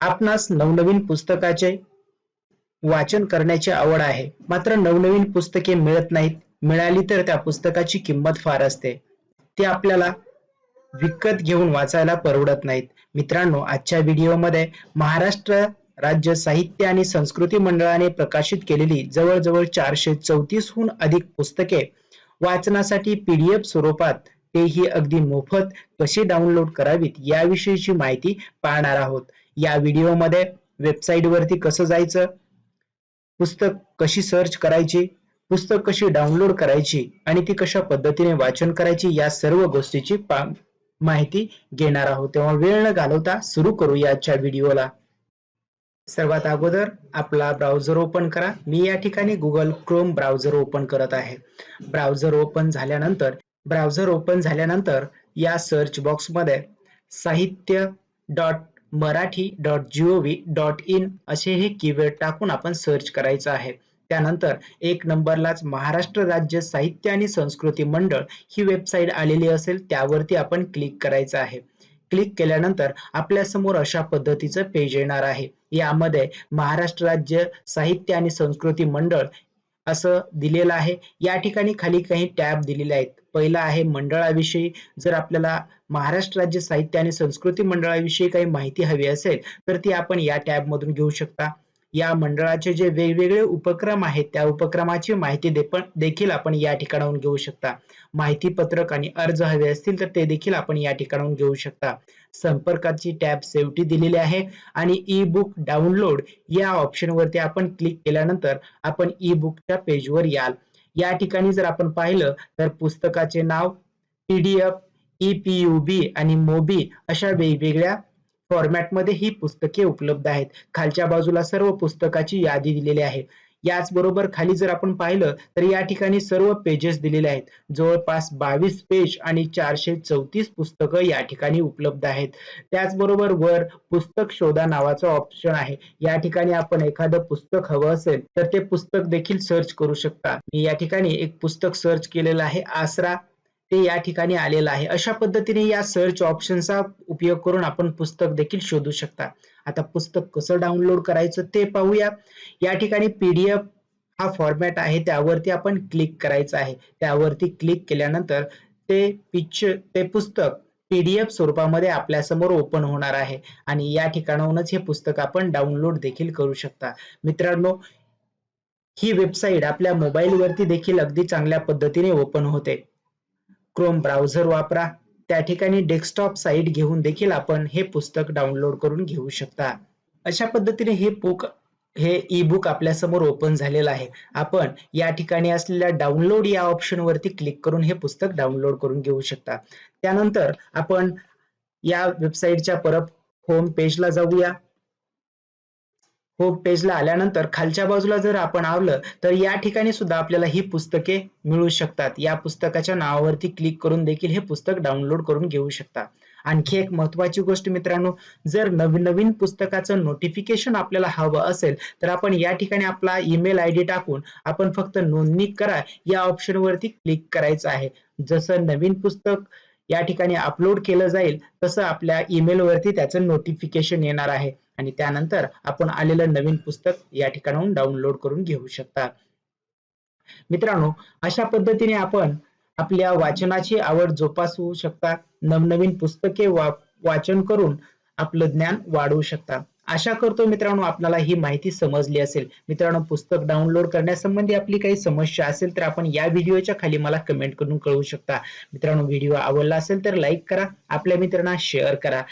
आपणास नवनवीन पुस्तकाचे वाचन करण्याची आवड आहे. मात्र नवनवीन पुस्तके मिळत नाहीत. मिळाली तर त्या पुस्तकाची किंमत फार असते. ती आपल्याला विकत घेऊन वाचायला परवडत नाहीत. मित्रांनो आजच्या व्हिडिओमध्ये महाराष्ट्र राज्य साहित्य आणि संस्कृती मंडळाने प्रकाशित केलेली जवळजवळ चारशे चौतीसहून अधिक पुस्तके वाचनासाठी पीडीएफ स्वरूपात तेही अगदी मोफत कशी डाउनलोड करावीत याविषयीची माहिती पाहणार आहोत. या व्हिडिओमध्ये वेबसाईट वरती कसं जायचं? पुस्तक कशी सर्च करायची? पुस्तक कशी डाउनलोड करायची? आणि ती कशा पद्धतीने वाचन करायची? या सर्व गोष्टीची माहिती घेणार आहोत. तेव्हा वेळ न घालवता सुरू करू याच्या व्हिडिओला. सर्वात अगोदर आपला ब्राउझर ओपन करा. मी या ठिकाणी गुगल क्रोम ब्राउझर ओपन करत आहे. ब्राउझर ओपन झाल्यानंतर ब्राउझर ओपन झाल्यानंतर या सर्च बॉक्समध्ये Sahitya dot Marathi dot GOV dot in असे हे कीवर्ड टाकून आपण सर्च करायचं आहे. त्यानंतर एक नंबरलाच महाराष्ट्र राज्य साहित्य आणि संस्कृती मंडळ ही वेबसाईट आलेली असेल त्यावरती आपण क्लिक करायचं आहे. क्लिक केल्यानंतर आपल्यासमोर अशा पद्धतीचं पेज येणार आहे. यामध्ये महाराष्ट्र राज्य साहित्य आणि संस्कृती मंडळ असं दिलेलं आहे. या ठिकाणी खाली काही टॅब दिलेले आहेत. पहिला आहे मंडळाविषयी. जर आपल्याला महाराष्ट्र राज्य साहित्य आणि संस्कृती मंडळाविषयी काही माहिती हवी असेल तर ती आपण या टॅब मधून घेऊ शकता. या मंडळाचे जे वेगवेगळे उपक्रम आहेत त्या उपक्रमाची माहिती देखील आपण या ठिकाणाहून घेऊ शकता. माहिती पत्रक आणि अर्ज हवे असतील तर ते देखील आपण या ठिकाणाहून घेऊ शकता. संपर्काची टॅब सेवटी दिलेली आहे आणि ई बुक डाउनलोड या ऑप्शनवरती आपण क्लिक केल्यानंतर आपण ई बुकच्या पेजवर याल. या ठिकाणी जर आपण पाहिलं तर पुस्तकाचे नाव पीडीएफ बी आणि मोबी अशा वेगवेगळ्या फॉर्मॅटमध्ये ही पुस्तके उपलब्ध आहेत. खालच्या बाजूला सर्व पुस्तकाची यादी दिलेली आहे. याचबरोबर खाली जर आपण पाहिलं तर या ठिकाणी सर्व पेजेस दिलेले आहेत. जवळपास बावीस पेज आणि चारशे चौतीस पुस्तकं या ठिकाणी उपलब्ध आहेत. त्याचबरोबर वर पुस्तक शोधा नावाचं ऑप्शन आहे. या ठिकाणी आपण एखादं पुस्तक हवं असेल तर ते पुस्तक देखील सर्च करू शकता. मी या ठिकाणी एक पुस्तक सर्च केलेलं आहे आसरा ते या ठिकाणी आलेलं आहे. अशा पद्धतीने या सर्च ऑप्शनचा उपयोग करून आपण पुस्तक देखील शोधू शकता. आता पुस्तक कसं डाउनलोड करायचं ते पाहूया. या ठिकाणी पीडीएफ हा फॉर्मॅट आहे. त्यावरती आपण क्लिक करायचं आहे. त्यावरती क्लिक केल्यानंतर ते पिक्चर ते पुस्तक पीडीएफ स्वरूपामध्ये आपल्यासमोर ओपन होणार आहे. आणि या ठिकाणाहूनच हे पुस्तक आपण डाउनलोड देखील करू शकता. मित्रांनो ही वेबसाईट आपल्या मोबाईलवरती देखील अगदी चांगल्या पद्धतीने ओपन होते. क्रोम ब्राउझर वापरा. त्या ठिकाणी डेस्कटॉप साईट घेऊन देखील आपण हे पुस्तक डाउनलोड करून घेऊ शकता. अशा पद्धतीने हे बुक हे ई बुक आपल्यासमोर ओपन झालेलं आहे. आपण या ठिकाणी असलेल्या डाउनलोड या ऑप्शन वरती क्लिक करून हे पुस्तक डाउनलोड करून घेऊ शकता. त्यानंतर आपण या वेबसाईटच्या परत होम पेजला जाऊया. होम पेजला आल्यानंतर खालच्या बाजूला जर आपण आवलं तर या ठिकाणी सुद्धा आपल्याला ही पुस्तके मिळू शकतात. या पुस्तकाच्या नावावरती क्लिक करून देखील हे पुस्तक डाउनलोड करून घेऊ शकता. आणखी एक महत्वाची गोष्ट मित्रांनो जर नवीन नवीन पुस्तकाचं नोटिफिकेशन आपल्याला हवं असेल तर आपण या ठिकाणी आपला ईमेल आय डी टाकून आपण फक्त नोंदणी करा. या ऑप्शन वरती क्लिक करायचं आहे. जसं नवीन पुस्तक या ठिकाणी अपलोड केलं जाईल तसं आपल्या ईमेल वरती त्याचं नोटिफिकेशन येणार आहे. आणि त्यानंतर आपण आलेलं नवीन पुस्तक या ठिकाणाहून डाउनलोड करून घेऊ शकता. मित्रांनो अशा पद्धतीने आपण आपल्या वाचनाची आवड जोपासू शकता. नवनवीन पुस्तके वा वाचन करून आपलं ज्ञान वाढवू शकता. आशा करतो मित्रांनो आपल्याला ही माहिती समजली असेल. मित्रांनो पुस्तक डाउनलोड करण्यासंबंधी आपली काही समस्या असेल तर आपण या व्हिडिओच्या खाली मला कमेंट करून कळवू शकता. मित्रांनो व्हिडिओ आवडला असेल तर लाईक करा. आपल्या मित्रांना शेअर करा.